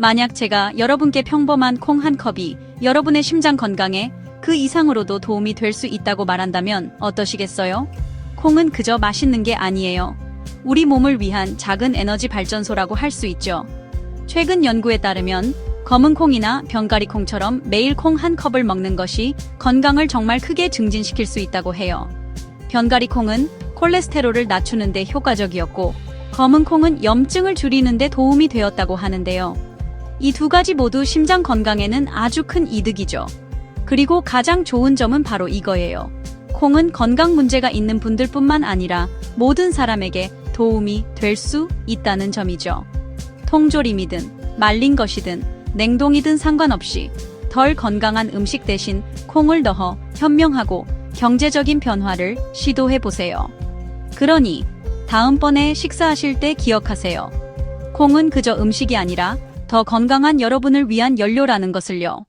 만약 제가 여러분께 평범한 콩 한 컵이 여러분의 심장 건강에 그 이상으로도 도움이 될 수 있다고 말한다면 어떠시겠어요? 콩은 그저 맛있는 게 아니에요. 우리 몸을 위한 작은 에너지 발전소라고 할 수 있죠. 최근 연구에 따르면 검은 콩이나 병가리 콩처럼 매일 콩 한 컵을 먹는 것이 건강을 정말 크게 증진시킬 수 있다고 해요. 변가리 콩은 콜레스테롤을 낮추는데 효과적이었고, 검은 콩은 염증을 줄이는데 도움이 되었다고 하는데요. 이 두 가지 모두 심장 건강에는 아주 큰 이득이죠. 그리고 가장 좋은 점은 바로 이거예요. 콩은 건강 문제가 있는 분들뿐만 아니라 모든 사람에게 도움이 될 수 있다는 점이죠. 통조림이든 말린 것이든 냉동이든 상관없이 덜 건강한 음식 대신 콩을 넣어 현명하고 경제적인 변화를 시도해 보세요. 그러니 다음번에 식사하실 때 기억하세요. 콩은 그저 음식이 아니라 더 건강한 여러분을 위한 연료라는 것을요.